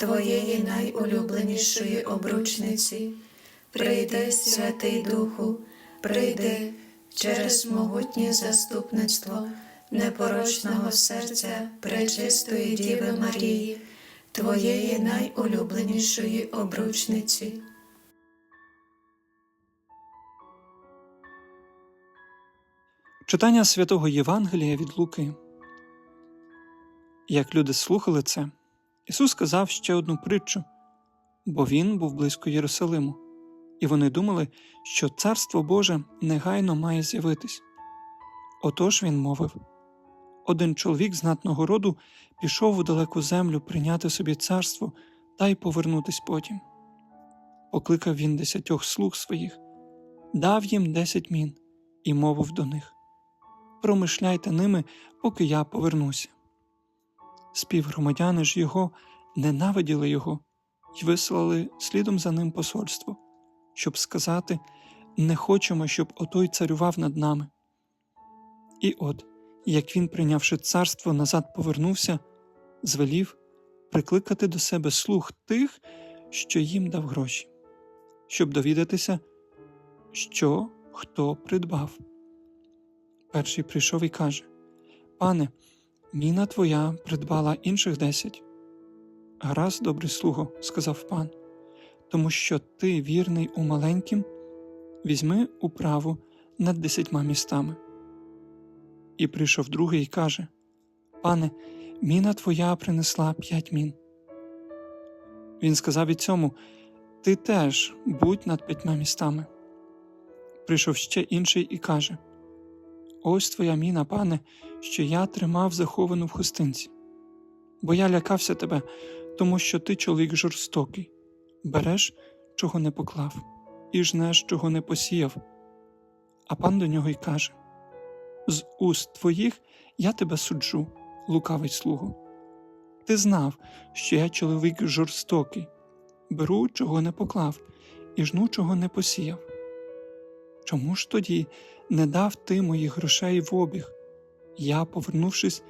Твоєї найулюбленішої обручниці. Прийди, Святий Духу, прийди через могутнє заступництво непорочного серця Пречистої Діви Марії, Твоєї найулюбленішої обручниці. Читання святого Євангелія від Луки. Як люди слухали це, Ісус сказав ще одну притчу, бо Він був близько Єрусалиму, і вони думали, що Царство Боже негайно має з'явитись. Отож він мовив один чоловік знатного роду пішов у далеку землю прийняти собі царство та й повернутись потім. Покликав він десятьох слуг своїх, дав їм десять мін і мовив до них промишляйте ними, поки я повернуся. Співгромадяни ж його ненавиділи його й вислали слідом за ним посольство, щоб сказати не хочемо, щоб отой царював над нами. І от, як він, прийнявши царство, назад повернувся, звелів прикликати до себе слуг тих, що їм дав гроші, щоб довідатися, що хто придбав. Перший прийшов і каже Пане, міна твоя придбала інших десять. Гаразд, добрий слуго, сказав пан, тому що ти вірний у маленьким, візьми управу над десятьма містами. І прийшов другий і каже Пане, міна твоя принесла п'ять мін. Він сказав і цьому Ти теж будь над п'ятьма містами. Прийшов ще інший і каже Ось твоя міна, пане, що я тримав заховану в хустинці. Бо я лякався тебе, тому що ти чоловік жорстокий, береш, чого не поклав, і жнеш, чого не посіяв. А пан до нього й каже З уст твоїх я тебе суджу, лукавий слугу. Ти знав, що я чоловік жорстокий, беру, чого не поклав, і жну, чого не посіяв. Чому ж тоді не дав ти моїх грошей в обіг? Я, повернувшись,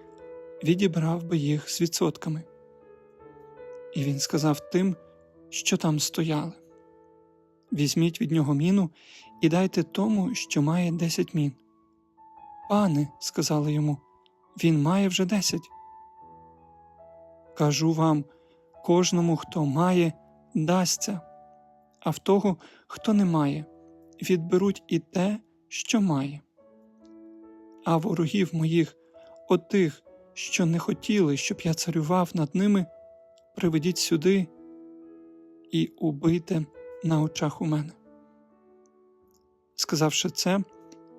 відібрав би їх з відсотками. І він сказав тим, що там стояли Візьміть від нього міну і дайте тому, що має десять мін. Пане, сказали йому, він має вже десять. Кажу вам кожному, хто має, дасться, а в того, хто не має, відберуть і те, що має. А ворогів моїх, отих, що не хотіли, щоб я царював над ними, приведіть сюди і убийте на очах у мене. Сказавши це,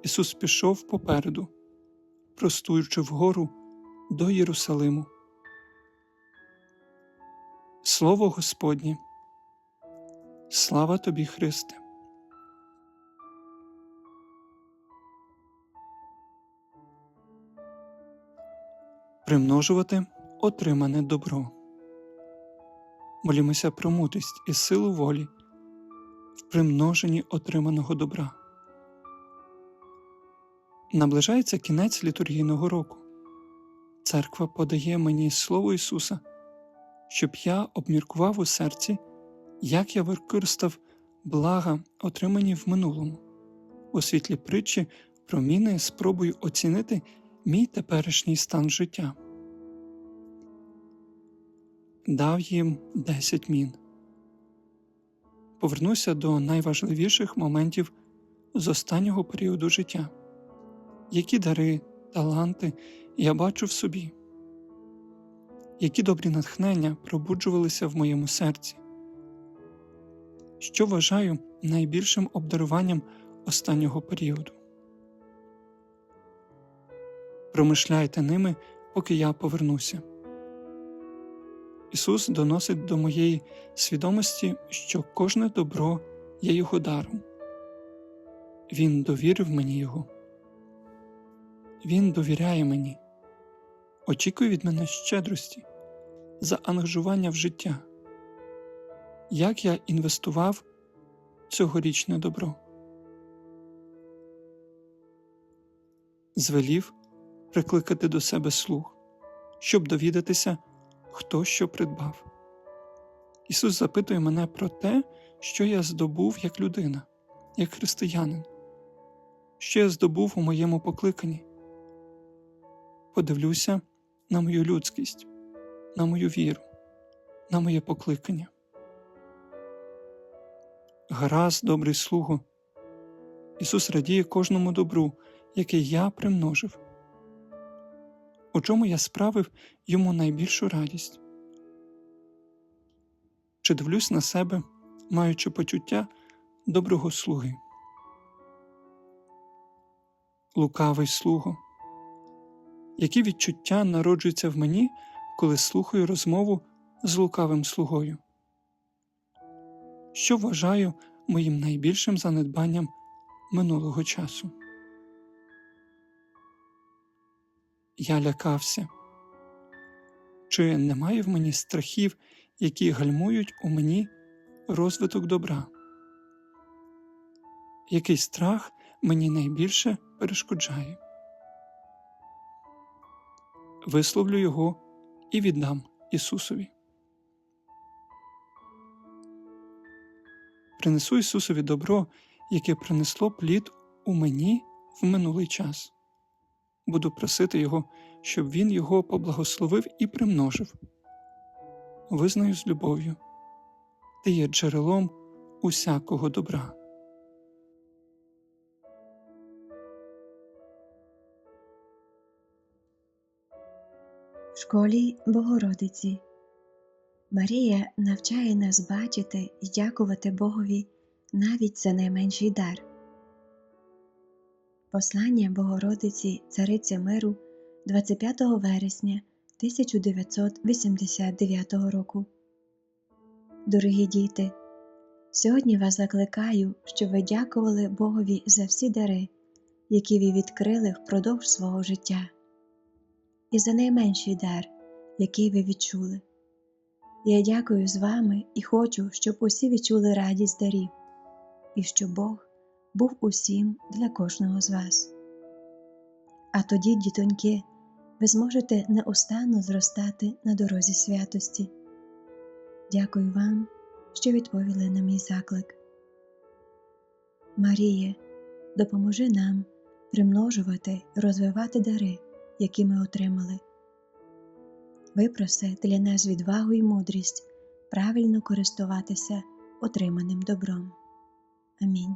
Ісус пішов попереду, простуючи вгору до Єрусалиму. Слово Господнє, слава тобі, Христе! Примножувати отримане добро. Молімося про мудрість і силу волі в примноженні отриманого добра. Наближається кінець літургійного року. Церква подає мені Слово Ісуса, щоб я обміркував у серці, як я використав блага, отримані в минулому, у світлі притчі про міни спробую оцінити мій теперішній стан життя. Дав їм десять мін. Повернуся до найважливіших моментів з останнього періоду життя, які дари, таланти я бачу в собі, які добрі натхнення пробуджувалися в моєму серці, що вважаю найбільшим обдаруванням останнього періоду. Промишляйте ними, поки я повернуся. Ісус доносить до моєї свідомості, що кожне добро є Його даром. Він довірив мені Його. Він довіряє мені, очікує від мене щедрості, заангажування в життя. Як я інвестував цьогорічне добро? Звелів прикликати до себе слуг, щоб довідатися, хто що придбав. Ісус запитує мене про те, що я здобув як людина, як християнин, що я здобув у моєму покликанні. Подивлюся на мою людськість, на мою віру, на моє покликання. Гаразд, добрий слугу, Ісус радіє кожному добру, яке я примножив. У чому я справив йому найбільшу радість? Чи дивлюсь на себе, маючи почуття доброго слуги? Лукавий слуго, які відчуття народжуються в мені, коли слухаю розмову з лукавим слугою? Що вважаю моїм найбільшим занедбанням минулого часу? Я лякався. Чи немає в мені страхів, які гальмують у мені розвиток добра? Який страх мені найбільше перешкоджає? Висловлю його і віддам Ісусові. Принесу Ісусові добро, яке принесло плід у мені в минулий час. Буду просити Його, щоб Він його поблагословив і примножив. Визнаю з любов'ю, ти є джерелом усякого добра. В школі Богородиці Марія навчає нас бачити і дякувати Богові навіть за найменший дар. Послання Богородиці Цариці Миру 25 вересня 1989 року. Дорогі діти, сьогодні вас закликаю, щоб ви дякували Богові за всі дари, які ви відкрили впродовж свого життя і за найменший дар, який ви відчули. Я дякую з вами і хочу, щоб усі відчули радість дарів, і щоб Бог був усім для кожного з вас. А тоді, дітоньки, ви зможете неустанно зростати на дорозі святості. Дякую вам, що відповіли на мій заклик. Маріє, допоможи нам примножувати, розвивати дари які ми отримали. Випроси для нас відвагу і мудрість правильно користуватися отриманим добром. Амінь.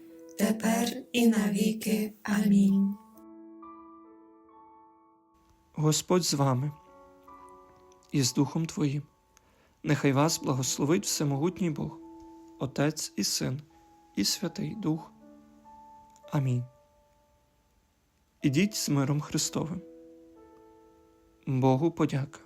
тепер і навіки. Амінь. Господь з вами. і з Духом Твоїм. Нехай вас благословить Всемогутній Бог, Отець і Син, і Святий Дух. Амінь. Ідіть з миром Христовим. Богу подяка.